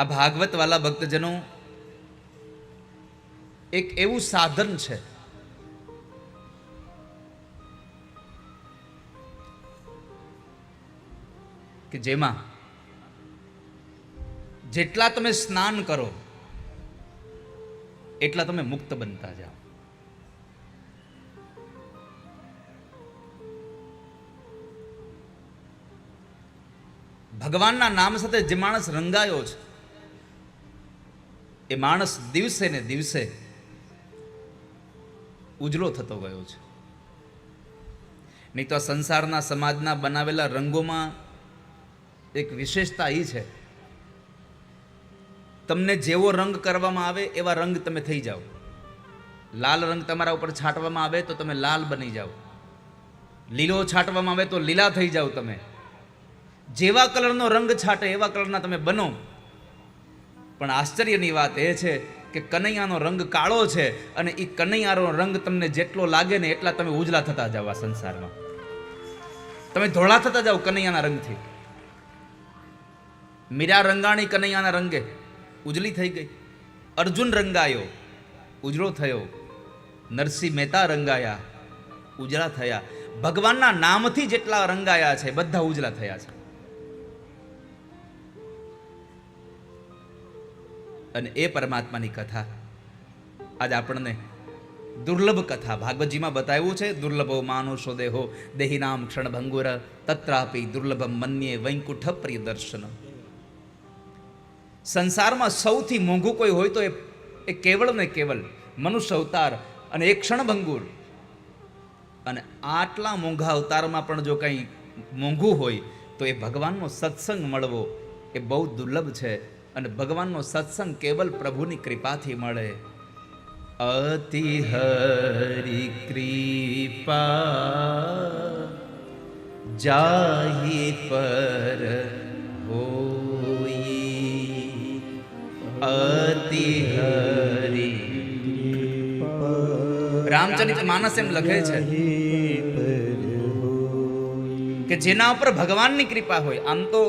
આ ભાગવતવાલા ભક્તજનો એક એવું સાધન છે. કે જેમાં જેટલા તમે સ્નાન કરો, એટલા તમે મુક્ત બનતા જાઓ. ભગવાનના નામ સાથે જે માણસ રંગાયો છે એ માણસ દિવસે ને દિવસે ઉજળો થતો ગયો છે. નહીં તો સંસારના સમાજના બનાવેલા રંગોમાં એક વિશેષતા એ છે. તમને જેવો રંગ કરવામાં આવે, એવા રંગ તમે થઈ જાઓ. લાલ રંગ તમારા ઉપર છાંટવામાં આવે તો તમે લાલ બની જાઓ. લીલો છાંટવામાં આવે તો લીલા થઈ જાઓ તમે. જેવા કલરનો રંગ છાંટે એવા કલરના તમે બનો. પણ આશ્ચર્યની વાત એ છે કે કનૈયાનો રંગ કાળો છે અને એ કનૈયાનો રંગ તમને જેટલો લાગે ને એટલા તમે ઉજળા થતા જાઓ આ સંસારમાં. તમે ધોળા થતા જાઓ કનૈયાના રંગથી. મીરા રંગાણી કનૈયાના રંગે ઉજળી થઈ ગઈ. અર્જુન રંગાયો, ઉજળો થયો. નરસિંહ મહેતા રંગાયા, ઉજળા થયા. ભગવાનના નામથી જેટલા રંગાયા છે, બધા ઉજળા થયા છે. અને એ પરમાત્માની કથા. આજ આપણને દુર્લભ કથા ભાગવતજીમાં બતાવ્યું છે, દુર્લભો માનુષો દેહો, દેહિનામ ક્ષણભંગુર, તત્રાપી દુર્લભમ મન્યે વૈકુંઠ પ્રિય દર્શન સંસારમાં સૌથી મોંઘું કોઈ હોય તો એ એ કેવળ ને કેવળ મનુષ્ય અવતાર અને એક ક્ષણભંગુર. અને આટલા મોંઘા અવતારમાં પણ જો કંઈ મોંઘું હોય તો એ ભગવાનનો સત્સંગ મળવો એ બહુ દુર્લભ છે. અને ભગવાનનો સત્સંગ કેવલ પ્રભુની કૃપાથી મળે. અતિ હરિ કૃપા જાહી પર હોઈ. અતિ હરિ રામચરિત માનસ એમ લખે છે કે જેના ઉપર ભગવાનની કૃપા હોય. આમ તો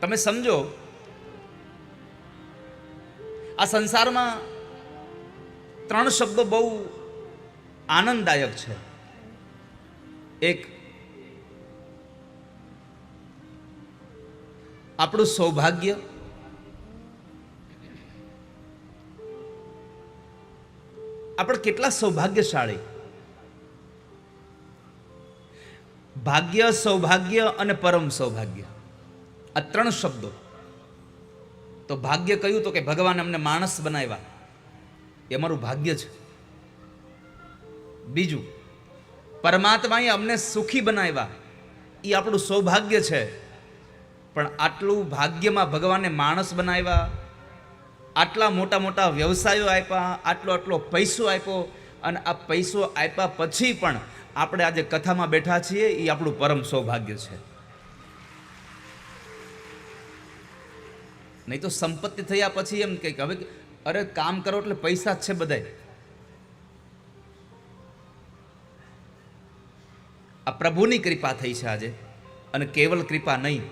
તમે સમજો, આ સંસારમાં ત્રણ શબ્દો બહુ આનંદદાયક છે. એક, આપણું સૌભાગ્ય. આપણે કેટલા સૌભાગ્યશાળી. ભાગ્ય, સૌભાગ્ય અને પરમ સૌભાગ્ય. આ ત્રણ શબ્દો. તો ભાગ્ય કહ્યું તો કે ભગવાન અમને માણસ બનાવ્યા. એ અમારું ભાગ્ય છે. બીજું, પરમાત્માએ અમને સુખી બનાવ્યા. એ આપણું સૌભાગ્ય છે. પણ આટલું ભાગ્યમાં ભગવાને માણસ બનાવ્યા, આટલા મોટા મોટા વ્યવસાયો આપ્યા, આટલો આટલો પૈસો આપ્યો, અને આ પૈસો આપ્યા પછી પણ આપણે આજે કથામાં બેઠા છીએ એ આપણું પરમ સૌભાગ્ય છે. નહીં તો સંપત્તિ થયા પછી એમ કે હવે અરે કામ કરો એટલે પૈસા જ છે બધાય. આ પ્રભુની કૃપા થઈ છે આજે અને કેવલ કૃપા નહીં.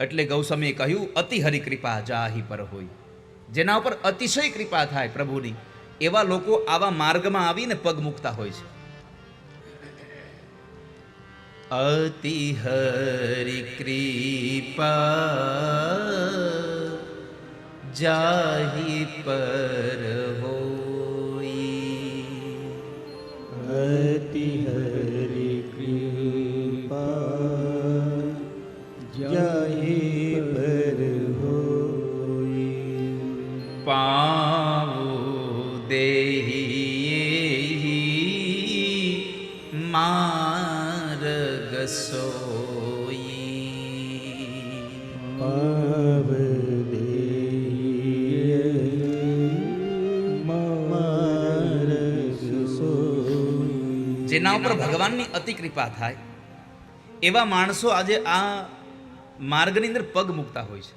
એટલે ગૌસ્વામીએ કહ્યું, અતિ હરિ કૃપા જાહી પર હોય. જેના ઉપર અતિશય કૃપા થાય પ્રભુની. એવા લોકો આવા માર્ગમાં આવીને પગ મૂકતા હોય છે. અતિ હરિ કૃપા જાહી પર હોય અતિ હરિ કૃપા જાહી પર હોય પાવો દેહી માર્ગ સોઈ જેના ઉપર ભગવાનની અતિ કૃપા થાય એવા માણસો આજે આ માર્ગની અંદર પગ મૂકતા હોય છે.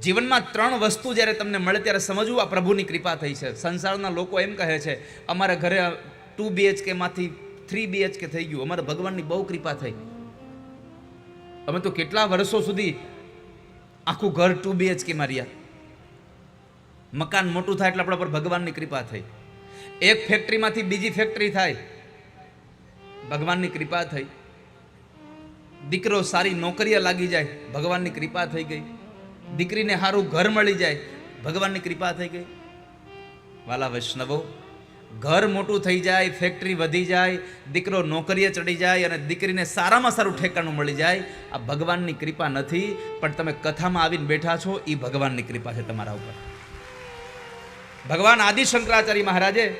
જીવનમાં ત્રણ વસ્તુ જ્યારે તમને મળે ત્યારે સમજવું આ પ્રભુની કૃપા થઈ છે. સંસારના લોકો એમ કહે છે અમારા ઘરે ટુ બીએચકે માંથી થ્રી બીએચકે થઈ ગયું. અમારે ભગવાનની બહુ કૃપા થઈ. અમે તો કેટલા વર્ષો સુધી આખું ઘર ટુ બીએચકે માર્યા મકાન મોટું થાય એટલે આપણા પર ભગવાનની કૃપા થઈ. એક ફેક્ટરીમાંથી બીજી ફેક્ટરી થાય. ભગવાનની કૃપા થઈ. દીકરો સારી નોકરીએ લાગી જાય, ભગવાનની કૃપા થઈ ગઈ. દીકરીને સારું ઘર મળી જાય, ભગવાનની કૃપા થઈ ગઈ. વાલા વૈષ્ણવો, ઘર મોટું થઈ જાય, ફેક્ટરી વધી જાય, દીકરો નોકરીએ ચડી જાય અને દીકરીને સારામાં સારું ઠેકાણું મળી જાય, આ ભગવાનની કૃપા નથી, પણ તમે કથામાં આવીને બેઠા છો એ ભગવાનની કૃપા છે તમારા ઉપર. ભગવાન આદિ શંકરાચાર્ય મહારાજે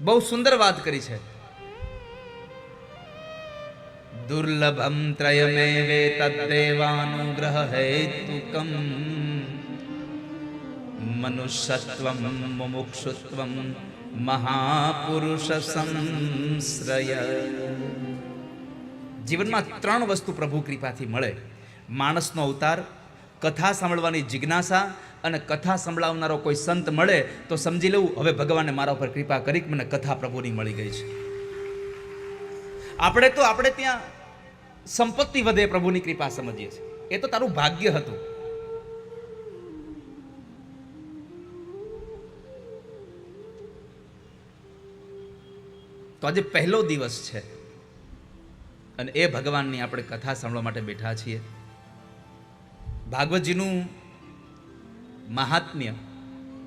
બહુ સુંદર વાત કરી છે. દુર્લભમ ત્રયમેવે તદ્દેવાનુગ્રહ હેતુકમ મનુષ્યત્વમ મુમુક્ષુત્વમ મહાપુરુષ સંશ્રય જીવનમાં ત્રણ વસ્તુ પ્રભુ કૃપાથી મળે. માણસનો અવતાર, કથા સાંભળવાની જિજ્ઞાસા અને કથા સંભળાવનારો કોઈ સંત મળે તો સમજી લેવું, હવે ભગવાને મારા ઉપર કૃપા કરી મને કથા પ્રભુની મળી ગઈ છે. આપણે તો આપણે ત્યાં સંપત્તિ વધે પ્રભુની કૃપા સમજીએ છીએ. એ તો તારું ભાગ્ય હતું. તો આજે પહેલો દિવસ છે અને એ ભગવાનની આપણે કથા સાંભળવા માટે બેઠા છીએ. ભાગવતજીનું મહાત્મ્ય.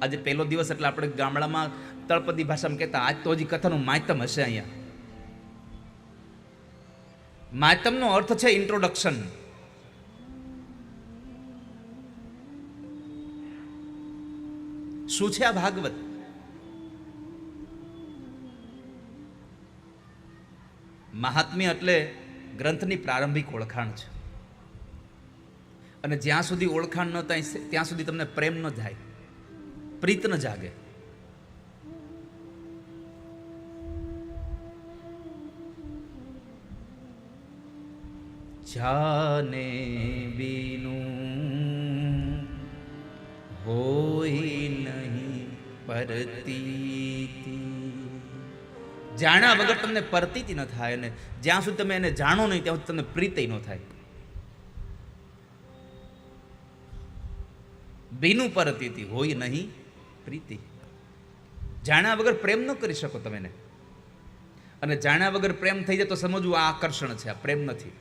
આજે પહેલો દિવસ એટલે આપણે ગામડામાં તળપદી ભાષામાં કહેતા, આજ તો હજી કથાનું માયતમ હશે અહીંયા. માયતમનો અર્થ છે ઇન્ટ્રોડક્શન શું છે આ ભાગવત? મહાત્મ્ય એટલે ગ્રંથની પ્રારંભિક ઓળખાણ છે. અને જ્યાં સુધી ઓળખાણ ન થાય ત્યાં સુધી તમને પ્રેમ ન જાય. પ્રીત ન જાગે. જાને બીનું હોય નહીં પરતી જાણ્યા વગર તમને પરતીતી ન થાય અને જ્યાં સુધી તમે એને જાણો નહીં, ત્યાં સુધી તમને પ્રીતિ ન થાય. બીનું પરતીતી, હોય નહીં પ્રીતિ. જાણ્યા વગર પ્રેમ ન કરી શકો તમે અને જાણ્યા વગર પ્રેમ થઈ જાય તો સમજવું આ આકર્ષણ છે, આ પ્રેમ નથી.